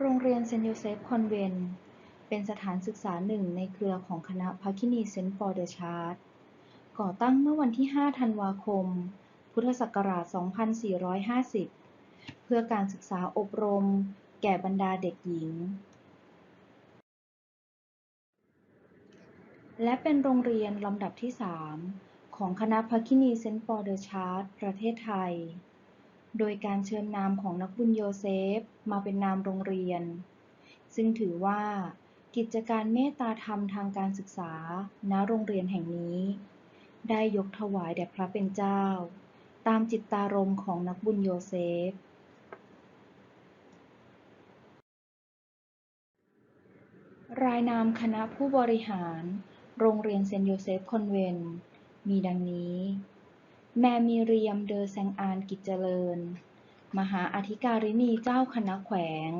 โรงเรียนเซนต์โยเซฟคอนเวนต์เป็นสถานศึกษาหนึ่งในเครือของคณะพระคินีเซนต์ปอร์เดอชาร์ดก่อตั้งเมื่อวันที่ 5 ธันวาคม พุทธศักราช 2450 เพื่อการศึกษาอบรมแก่บรรดาเด็กหญิง และเป็นโรงเรียนลำดับที่ 3 ของคณะพระคินีเซนต์ปอร์เดอชาร์ดประเทศไทย โดยการเชิญนามของนักบุญโยเซฟมาเป็นนามโรงเรียน ซึ่งถือว่า กิจการเมตตาธรรมทางการศึกษา ณ โรงเรียนแห่งนี้ ได้ยกถวายแด่พระเป็นเจ้า ตามจิตตารมณ์ของนักบุญโยเซฟ รายนามคณะผู้บริหาร โรงเรียนเซนโยเซฟคอนเวน มีดังนี้ แมมีเรียมเดอแซงอานกิจเจริญ มหาอธิการินีเจ้าคณะแขวง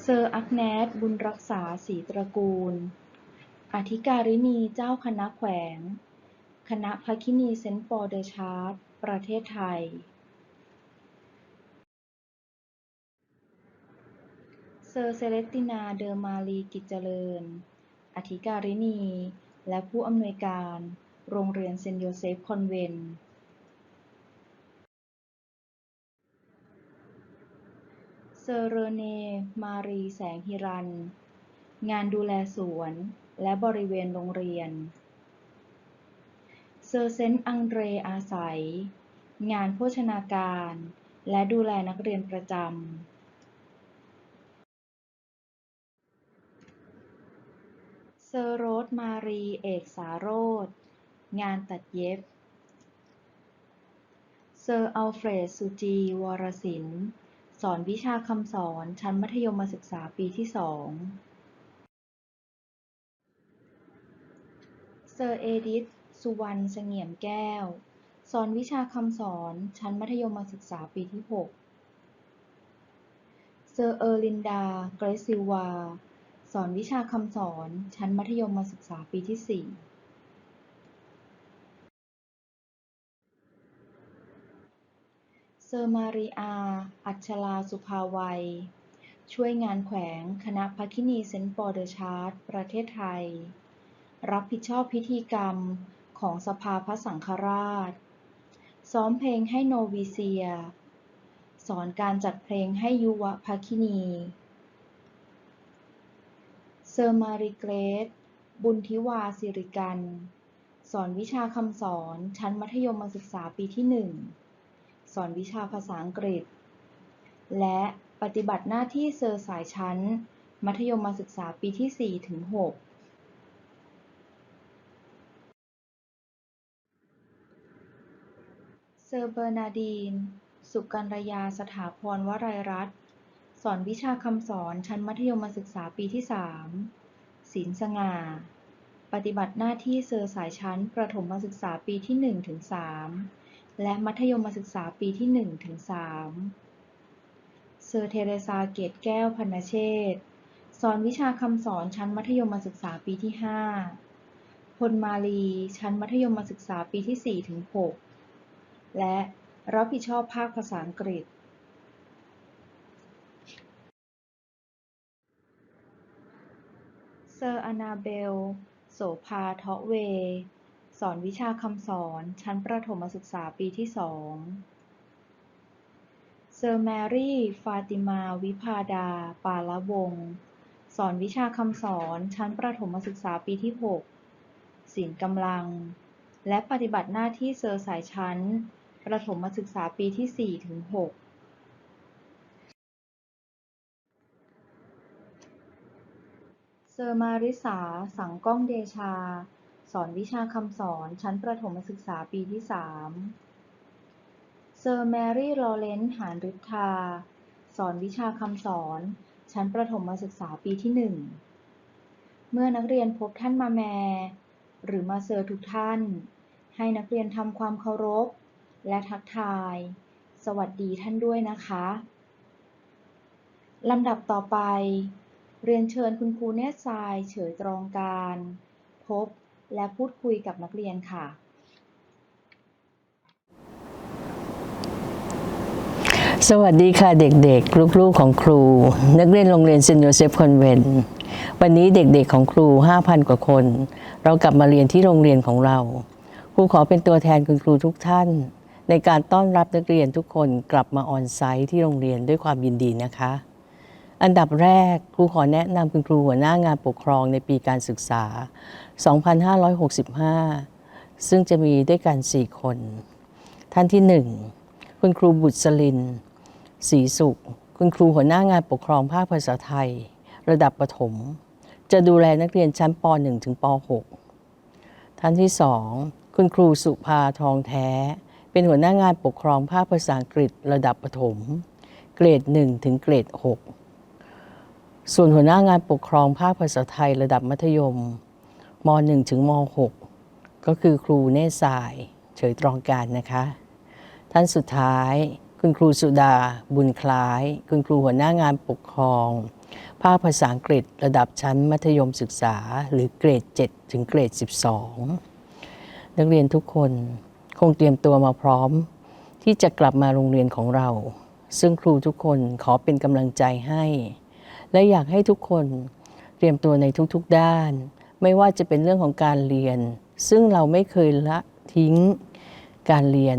เซอร์อักเนสบุญรักษาศรีตระกูล อธิการินีเจ้าคณะแขวง คณะพระคินีเซนต์ปอเดอชาร์ดประเทศไทย เซอร์เซเลตินาเดอมาลีกิจเจริญ อธิการินี และผู้อำนวยการ โรงเรียนเซนโยเซฟคอนเวนเซอร์เรเน มารีแสงหิรัญงานดูแลสวน และบริเวณโรงเรียน เซอร์เซนต์อังเดรอาศัย งานโภชนาการ และดูแลนักเรียนประจำ เซ อร์โรสมารี เอกสาโรจน์งานตัดเย็บ เซอร์อัลเฟรด สุจี วรศิลป์ สอนวิชาคำสอนชั้นมัธยมศึกษาปีที่สอง เซอร์เอดิธสุวรรณเสงี่ยมแก้ว สอนวิชาคำสอนชั้นมัธยมศึกษาปีที่หกเซอร์เออร์ลินดา เกรซิวา สอนวิชาคำสอน ชั้นมัธยมศึกษาปีที่สี่เซอร์มารีอา อัชราสุภาวัย ช่วยงานแขวงคณะพระคินีเซนต์ปอเดอชาร์ดประเทศไทย รับผิดชอบพิธีกรรมของสภาพระสังฆราช ซ้อมเพลงให้โนวีเซีย สอนการจัดเพลงให้ยุวภคินี เซอร์มารีเกรซบุญทิวาสิริกัน สอนวิชาคำสอนชั้นมัธยมศึกษาปีที่หนึ่งสอนวิชาภาษาอังกฤษ และปฏิบัติหน้าที่เซอร์สายชั้น มัธยมศึกษาปีที่สี่ถึงหกเซอร์เบอร์นาดีน สุกัญญาสถาพรวรัยรัตน์ อนวิชาคำสอนชั้นมัธยมศึกษาปีที่สามศีลสง่า ปฏิบัติหน้าที่เซอร์สายชั้นประถมศึกษาปีที่หนึ่งถึงและมัธยมศึกษาปีที่หนึ่งถึงเซอร์เทเรซาเกตแก้วพรรณเชษสอนวิชาคำสอนชั้นมัธยมศึกษาปีที่ห้าพลมาลีชั้นมัธยมศึกษาปีที่สี่ถึงและรับผิดชอบภาคภาษาอังกฤษ เซอร์อนาเบล โสภาเทาเว สอนวิชาคำสอนชั้นประถมศึกษาปีที่สองเซอร์แมรี่ ฟาติมา วิพาดา ปาละวง สอนวิชาคำสอนชั้นประถมศึกษาปีที่ 6ศิลกำลัง และปฏิบัติหน้าที่เซอร์สายชั้น ประถมศึกษาปีที่4ถึง6 เซอร์มาริสา สังก้องเดชา สอนวิชาคำสอนชั้นประถมศึกษาปีที่สามเซอร์แมรี่ลอเรนซ์หานฤทธา สอนวิชาคำสอนชั้นประถมศึกษาปีที่หนึ่งเมื่อนักเรียนพบท่านมาแมหรือมาเซอร์ทุกท่าน ให้นักเรียนทำความเคารพ และทักทาย สวัสดีท่านด้วยนะคะลำดับต่อไป เรียนเชิญคุณครูเนตรทรายเฉยตรองการ พบและพูดคุยกับนักเรียนค่ะ สวัสดีค่ะเด็กๆ ลูกๆของครู นักเรียนโรงเรียนเซนต์โยเซฟคอนเวนวันนี้เด็กๆของครู 5,000 กว่าคน เรากลับมาเรียนที่โรงเรียนของเรา ครูขอเป็นตัวแทนคุณครูทุกท่าน ในการต้อนรับนักเรียนทุกคนกลับมาออนไซต์ที่โรงเรียนด้วยความยินดีนะคะ อันดับแรกครูขอแนะนำคุณครูหัวหน้างานปกครองในปีการศึกษา 2565 ซึ่งจะมีด้วยกัน 4 คน ท่านที่ 1 คุณครูบุตรสลินศรีสุข คุณครูหัวหน้างานปกครองภาคภาษาไทย ระดับประถม จะดูแลนักเรียนชั้นป .1 ถึงป .6 ท่านที่ 2 คุณครูสุภาทองแท้ เป็นหัวหน้างานปกครองภาคภาษาอังกฤษระดับประถม เกรด 1 ถึงเกรด 6 ส่วนหัวหน้างานปกครองภาคภาษาไทยระดับมัธยมม .1 ถึงม .6 ก็คือครูเนสาย เฉยตรองการนะคะ ท่านสุดท้าย คุณครูสุดา บุญคล้าย คุณครูหัวหน้างานปกครอง ภาคภาษาอังกฤษระดับชั้นมัธยมศึกษา หรือเกรด 7 ถึงเกรด 12 นักเรียนทุกคนคงเตรียมตัวมาพร้อม ที่จะกลับมาโรงเรียนของเรา ซึ่งครูทุกคนขอเป็นกำลังใจให้ และอยากให้ทุกคนเตรียมตัวในทุกๆด้าน ไม่ว่าจะเป็นเรื่องของการเรียน ซึ่งเราไม่เคยละทิ้งการเรียน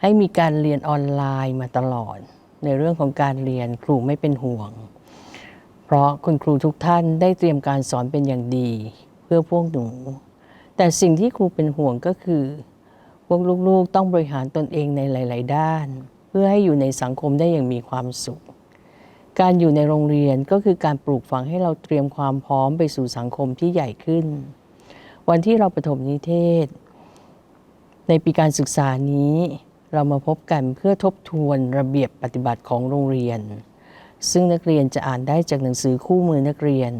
ให้มีการเรียนออนไลน์มาตลอด ในเรื่องของการเรียนครูไม่เป็นห่วง เพราะคุณครูทุกท่านได้เตรียมการสอนเป็นอย่างดี เพื่อพวกหนู แต่สิ่งที่ครูเป็นห่วงก็คือ พวกลูกๆต้องบริหารตนเองในหลาย ๆ ด้าน เพื่อให้อยู่ในสังคมได้อย่างมีความสุข การอยู่ในโรงเรียนก็คือการปลูกฝังให้เราเตรียมความพร้อมไปสู่สังคมที่ใหญ่ขึ้น วันที่เราประถมนิเทศ ในปีการศึกษานี้ เรามาพบกันเพื่อทบทวนระเบียบปฏิบัติของโรงเรียน ซึ่งนักเรียนจะอ่านได้จากหนังสือคู่มือนักเรียน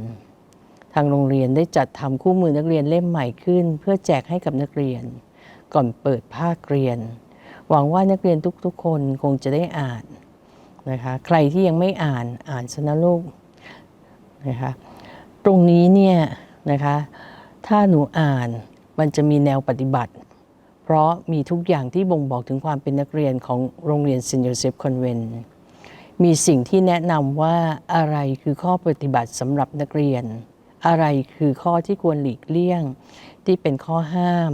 ทางโรงเรียนได้จัดทำคู่มือนักเรียนเล่มใหม่ขึ้น เพื่อแจกให้กับนักเรียน ก่อนเปิดภาคเรียน หวังว่านักเรียนทุกๆ คนคงจะได้อ่าน นะคะใครที่ยังไม่อ่านอ่านชนะลูกนะคะตรงนี้เนี่ยนะคะถ้าหนูอ่านมันจะมีแนวปฏิบัติ เพราะมีทุกอย่างที่บ่งบอกถึงความเป็นนักเรียนของโรงเรียนเซนต์โยเซฟคอนเวนมีสิ่งที่แนะนำว่าอะไรคือข้อปฏิบัติสำหรับนักเรียน อะไรคือข้อที่ควรหลีกเลี่ยง ที่เป็นข้อห้าม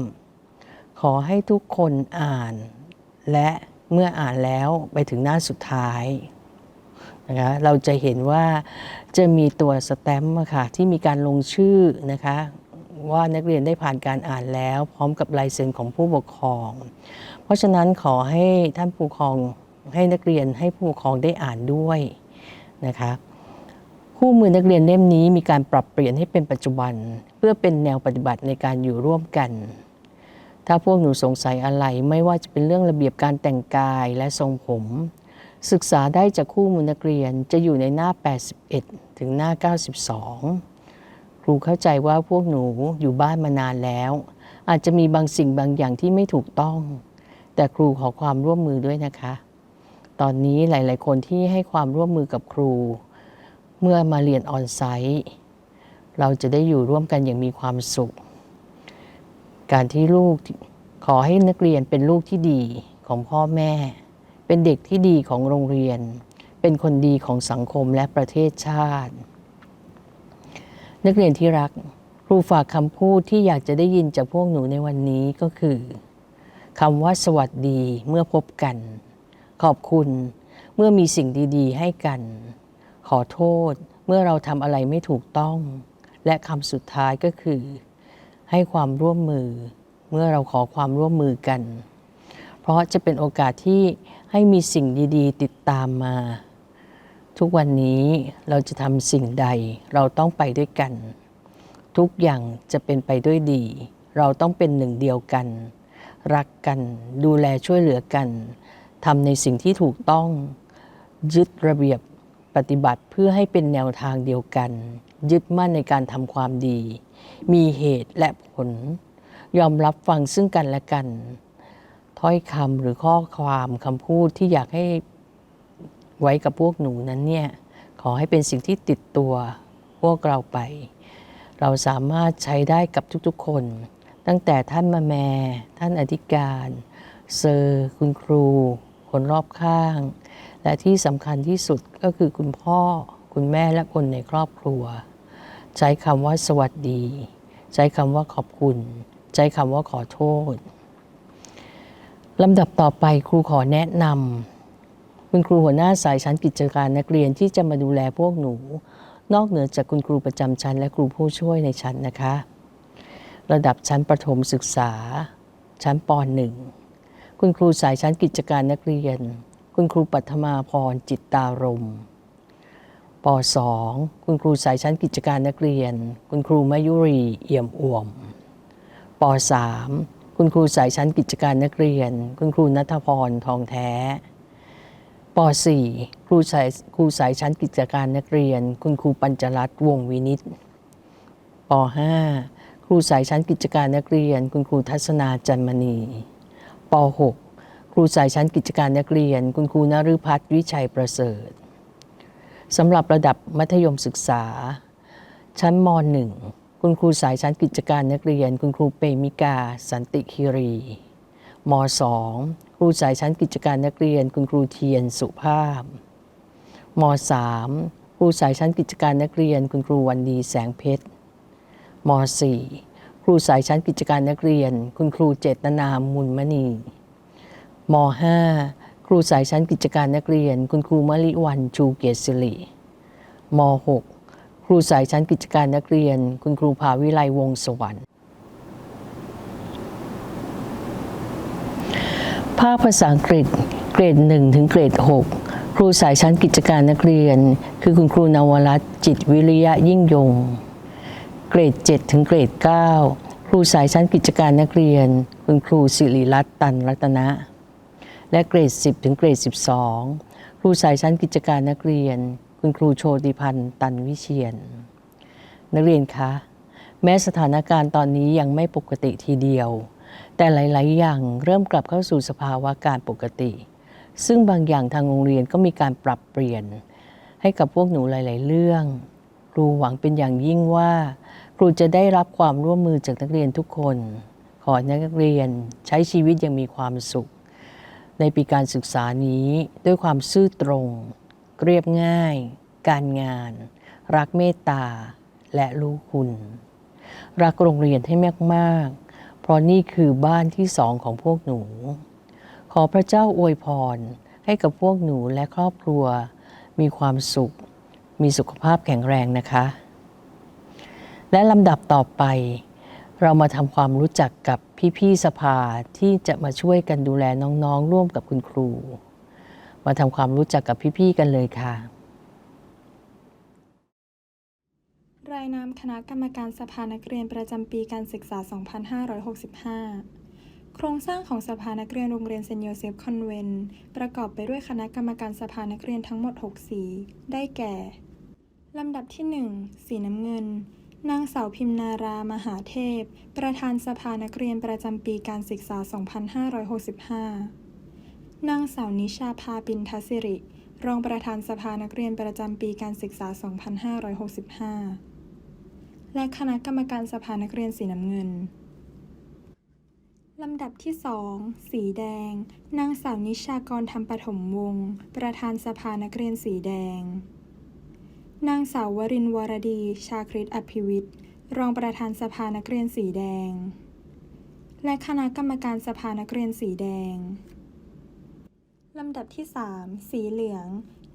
ขอให้ทุกคนอ่านและ เมื่ออ่านแล้วไปถึงหน้าสุดท้ายนะคะเราจะเห็นว่าจะมีตัวสแตมป์ค่ะที่มีการลงชื่อนะคะว่านักเรียนได้ผ่านการอ่านแล้ว พร้อมกับลายเซ็นของผู้ปกครอง เพราะฉะนั้นขอให้ท่านผู้ปกครองให้นักเรียนให้ผู้ปกครองได้อ่านด้วยนะคะคู่มือนักเรียนเล่มนี้มีการปรับเปลี่ยนให้เป็นปัจจุบัน เพื่อเป็นแนวปฏิบัติในการอยู่ร่วมกัน ถ้าพวกหนูสงสัยอะไรไม่ว่าจะเป็นเรื่องระเบียบการแต่งกายและทรงผม ศึกษาได้จากคู่มือนักเรียนจะอยู่ในหน้า 81 ถึงหน้า 92 ครูเข้าใจว่าพวกหนูอยู่บ้านมานานแล้ว อาจจะมีบางสิ่งบางอย่างที่ไม่ถูกต้อง แต่ครูขอความร่วมมือด้วยนะคะ ตอนนี้หลาย ๆ คนที่ให้ความร่วมมือกับครู เมื่อมาเรียนออนไซต์เราจะได้อยู่ร่วมกันอย่างมีความสุข การที่ลูกขอให้นักเรียนเป็นลูกที่ดีของพ่อแม่ เป็นเด็กที่ดีของโรงเรียน เป็นคนดีของสังคมและประเทศชาติ นักเรียนที่รักครูฝากคำพูดที่อยากจะได้ยินจากพวกหนูในวันนี้ก็คือคำว่าสวัสดีเมื่อพบกัน ขอบคุณเมื่อมีสิ่งดีๆ ให้กัน ขอโทษเมื่อเราทำอะไรไม่ถูกต้อง และคำสุดท้ายก็คือ ให้ความร่วมมือ เมื่อเราขอความร่วมมือกัน เพราะจะเป็นโอกาสที่ให้มีสิ่งดีๆ ติดตามมา ทุกวันนี้เราจะทำสิ่งใดเราต้องไปด้วยกัน ทุกอย่างจะเป็นไปด้วยดี เราต้องเป็นหนึ่งเดียวกัน รักกันดูแลช่วยเหลือกันทำในสิ่งที่ถูกต้องยึดระเบียบปฏิบัติเพื่อให้เป็นแนวทางเดียวกัน ยึดมั่นในการทำความดี มีเหตุและผล ยอมรับฟังซึ่งกันและกัน ถ้อยคำหรือข้อความคำพูดที่อยากให้ไว้กับพวกหนูนั้นเนี่ยขอให้เป็นสิ่งที่ติดตัวพวกเราไป เราสามารถใช้ได้กับทุกๆคน ตั้งแต่ท่านมาแม่ ท่านอธิการ เซอร์ คุณครู คนรอบข้าง และที่สำคัญที่สุดก็คือคุณพ่อ คุณแม่และคนในครอบครัว ใช้คำว่าสวัสดี ใช้คำว่าขอบคุณ ใช้คำว่าขอโทษลำดับต่อไปครูขอแนะนำคุณครูหัวหน้าสายชั้นกิจการนักเรียนที่จะมาดูแลพวกหนู นอกเหนือจากคุณครูประจำชั้น และครูผู้ช่วยในชั้นนะคะ ระดับชั้นประถมศึกษา ชั้นป .1 คุณครูสายชั้นกิจการนักเรียน คุณครูปัทมาพรจิตตารมณ์ ป .2 คุณครูสายชั้นกิจการนักเรียน คุณครูมายุรีเอี่ยมอ่วมป .3 คุณครูสายชั้นกิจการนักเรียน คุณครูนัทพรทองแท้ป .4 ครูสายครูสายชั้นกิจการนักเรียน คุณครูปัญจรัตน์วงวินิตป .5 ครูสายชั้นกิจการนักเรียน คุณครูทัศนาจันมณีป .6 ครูสายชั้นกิจการนักเรียน คุณครูนฤพัฒน์วิชัยประเสริฐ สำหรับระดับมัธยมศึกษา ชั้นม .1 คุณครูสายชั้นกิจการนักเรียน คุณครูเปมิกา สันติคีรีม 2 ครูสายชั้นกิจการนักเรียน คุณครูเทียนสุภาพม 3 ครูสายชั้นกิจการนักเรียน คุณครูวันดีแสงเพชรม .4 ครูสายชั้นกิจการนักเรียน คุณครูเจตนามุลมณีม .5 รูสายชั้นกิจการนักเรียน คุณครูมะลิวันชูเกียรติศิริม .6 ครูสายชั้นกิจการนักเรียน คุณครูภาวิไลวงศ์สวรรค์ภาคภาษาอังกฤษเกรด 1 ถึงเกรด 6 ครูสายชั้นกิจการนักเรียน คือคุณครูนวรัตจิตวิริยะยิ่งยง เกรด 7 ถึงเกรด 9 ครูสายชั้นกิจการนักเรียน คุณครูสิริรัตน์ตันรัตนะ และเกรด 10 ถึงเกรด 12 ครูสายชั้นกิจการนักเรียน คุณครูโชติพันธ์ตันวิเชียน นักเรียนคะ แม้สถานการณ์ตอนนี้ยังไม่ปกติทีเดียว แต่หลาย ๆ อย่างเริ่มกลับเข้าสู่สภาวะการปกติ ซึ่งบางอย่างทางโรงเรียนก็มีการปรับเปลี่ยน ให้กับพวกหนูหลาย ๆ เรื่อง ครูหวังเป็นอย่างยิ่งว่า ครูจะได้รับความร่วมมือจากนักเรียนทุกคน ขอให้นักเรียนใช้ชีวิตอยังมีความสุข ในปีการศึกษานี้ด้วยความซื่อตรง เรียบง่าย การงาน รักเมตตา และรู้คุณ รักโรงเรียนให้มากๆ เพราะนี่คือบ้านที่สองของพวกหนู ขอพระเจ้าอวยพรให้กับพวกหนูและครอบครัว มีความสุข มีสุขภาพแข็งแรงนะคะ และลำดับต่อไป เรามาทำความรู้จักกับ พี่ๆสภาที่จะมาช่วยกันดูแลน้องๆ ร่วมกับคุณครู มาทำความรู้จักกับพี่ๆกันเลยค่ะ รายนามคณะกรรมการสภานักเรียนประจำปีการศึกษา 2565โครงสร้างของสภานักเรียนโรงเรียนเซนต์โยเซฟคอนเวนประกอบไปด้วยคณะกรรมการสภานักเรียนทั้งหมด 6 สี ได้แก่ ลำดับที่ 1 สีน้ำเงิน นางสาวพิมนารามหาเทพ ประธานสภานักเรียนประจำปีการศึกษา 2565 นางสาวนิชาภาปินทศิริ รองประธานสภานักเรียนประจำปีการศึกษา 2565 และคณะกรรมการสภานักเรียนสีน้ำเงิน ลำดับที่ 2 สีแดง นางสาวนิชากรธรรมปฐมวงศ์ประธานสภานักเรียนสีแดง นางสาววรินวรดี ชาคริตอภิวิทย์รองประธานสภานักเรียนสีแดง และคณะกรรมการสภานักเรียนสีแดง ลำดับที่ 3 สีเหลือง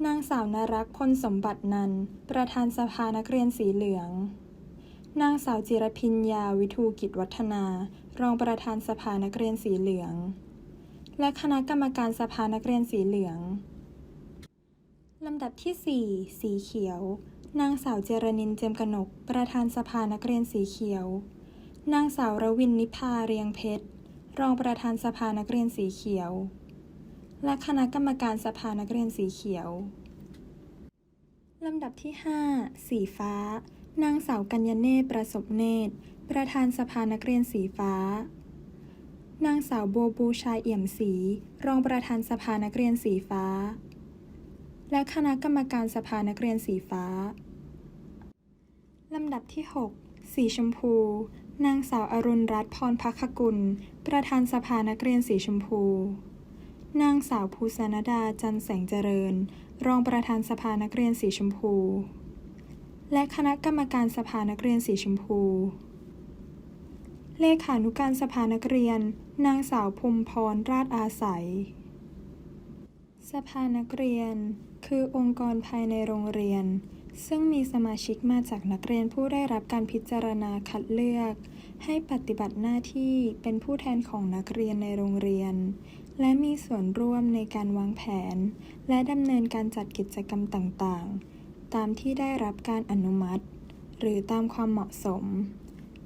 นางสาวนรักพลสมบัตินัน ประธานสภานักเรียนสีเหลือง นางสาวจิรพิญญาวิทูกิจวัฒนา รองประธานสภานักเรียนสีเหลือง และคณะกรรมการสภานักเรียนสีเหลือง ลำดับที่ 4 สีเขียว นางสาวเจรนินเจยมกนก ประธานสภานักเรียนสีเขียว นางสาวรวินนิพาเรียงเพชร รองประธานสภานักเรียนสีเขียว และคณะกรรมการสภานักเรียนสีเขียว ลำดับที่ 5 สีฟ้า นางสาวกัญญเนตประสบเนตร ประธานสภานักเรียนสีฟ้า นางสาวโบบูชาเอี่ยมศรีรองประธานสภานักเรียนสีฟ้า และคณะกรรมการสภานักเรียนสีฟ้า ลำดับที่ 6 สีชมพู นางสาวอรุณรัตน์พรพักกุล ประธานสภานักเรียนสีชมพู นางสาวภูสนดาจันแสงเจริญ รองประธานสภานักเรียนสีชมพู และคณะกรรมการสภานักเรียนสีชมพูเลขานุการสภานักเรียน นางสาวพรมพร ราชอาศัย สภานักเรียน คือองค์กรภายในโรงเรียน ซึ่งมีสมาชิกมาจากนักเรียนผู้ได้รับการพิจารณาคัดเลือก ให้ปฏิบัติหน้าที่เป็นผู้แทนของนักเรียนในโรงเรียน และมีส่วนร่วมในการวางแผน และดำเนินการจัดกิจกรรมต่างๆ ตามที่ได้รับการอนุมัติ หรือตามความเหมาะสม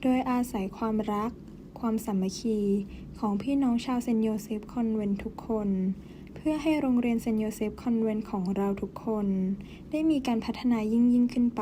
โดยอาศัยความรัก ความสามัคคีของพี่น้องชาวเซนโยเซฟคอนเวนทุกคน พื่อให้โรงเรียนเซนโยเซฟคอนเวนต์ของเราทุกคน ได้มีการพัฒนายิ่งยิ่งขึ้นไป